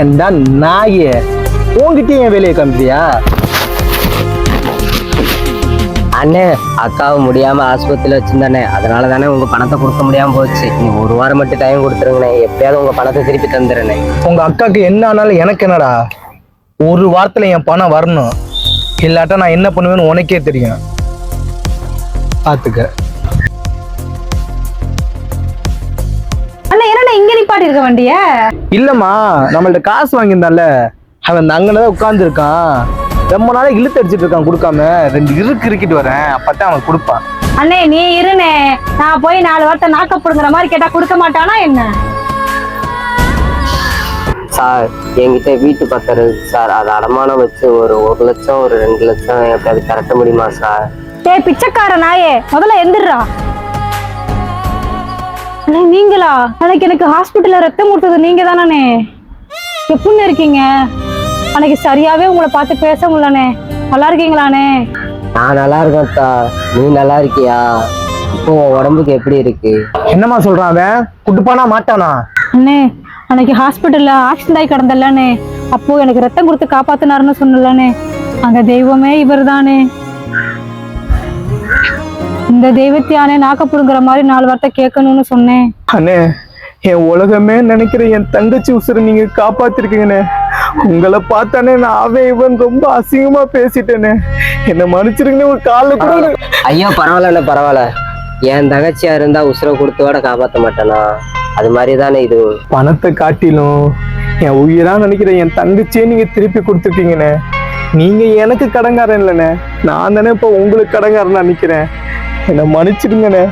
ஏண்டா நாயே உங்ககிட்ட என் வேலையை காமிக்கிறியா? அண்ணே அக்காவை முடியாம ஆஸ்பத்திரியில வச்சிருந்தானே. அதனால தானே உங்க பணத்தை கொடுக்க முடியாம போச்சு. நீ ஒரு வாரம் மட்டும் டைம் கொடுத்துருங்கண்ணே. எப்பயாவது உங்க பணத்தை திருப்பி தந்துடுறேனே உங்க அக்காக்கு என்ன ஆனாலும் எனக்கு என்னடா? ஒரு வாரத்துல என் பணம் வரணும். இல்லாட்டா நான் என்ன பண்ணுவேன்னு உனக்கே தெரியும். பாத்துக்க. நிப்பாட்டி இருக்க வண்டிய? இல்லம்மா நம்மள்ட்ட காசு வாங்கியிருந்தான்ல. அவன் அங்கனதான் உட்கார்ந்து இருக்கான் ரொம்ப நாளா இழுத்து அடிச்சிட்டு இருக்கான் கொடுக்காம. ரெண்டு இருக்கு இருக்கிட்டு வரேன். அப்பதான் அவன் கொடுப்பான். அண்ணே நீ இருனே நான் போய் நாலு வார்த்தை நாக்கப்படுங்கிற மாதிரி கேட்டா கொடுக்க மாட்டானா என்ன? சார் என்கிட்ட வீட்டு பத்திரம் இருக்கு சார். அதை அடமானம் வச்சு ஒரு ஒரு லட்சம் ஒரு ரெண்டு லட்சம் எப்படியாவது கரெக்ட முடியுமா சார்? டேய் பிச்சைக்கார நாயே. முதல்ல எந்திரா அண்ணே நீங்களா? அன்னைக்கு எனக்கு ஹாஸ்பிட்டல்ல ரத்தம் கொடுத்தது நீங்க தானே எப்படின்னு இருக்கீங்க. அன்னைக்கு சரியாவே உங்களை பார்த்து பேச முடியலண்ணே. நல்லா இருக்கீங்களாண்ணே? நான் நல்லா இருக்கேன் அக்கா நீ நல்லா இருக்கியா? இப்போ உன் உடம்புக்கு எப்படி இருக்கு? என்னம்மா சொல்றான் அவன்? குட்டுப்பானா மாட்டானா? அண்ணே அன்னைக்கு ஹாஸ்பிட்டல்ல ஆக்சிடென்ட் ஆகி கிடந்தல்லண்ணே. அப்போ எனக்கு ரத்தம் கொடுத்து காப்பாத்தினாருன்னு சொன்னலண்ணே அந்த தெய்வமே இவர்தானே. இந்த தெய்வத்தையானே நாக்கப்புடுங்கிற மாதிரி நாலு வார்த்தை கேட்கணும்னு சொன்னேன். அண்ணே என் உலகமே நினைக்கிற என் தங்கச்சி உசுரை நீங்க காப்பாத்திருக்கீங்கண்ணே. உங்களை பார்த்தானே நான் அவன் இவன் ரொம்ப அசிங்கமா பேசிட்டேனே. என்ன மன்னிச்சிருங்கண்ணே ஒரு காலில் கூட ஐயோ பரவாயில்லண்ணே பரவாயில்ல. என் தங்கச்சியா இருந்தா உசுரை கொடுத்து கூட காப்பாத்த மாட்டானா? அது மாதிரி தானே இது. பணத்தை காட்டிலும் என் உயிரா நினைக்கிற என் தங்கச்சியே நீங்க திருப்பி கொடுத்துருக்கீங்கண்ணே. நீங்க எனக்கு கடங்காரன் இல்லைண்ணே. நான் தானே இப்போ உங்களுக்கு கடங்காரன் நினைக்கிறேன் என்னை மன்னிச்சிடுங்கண்ணே.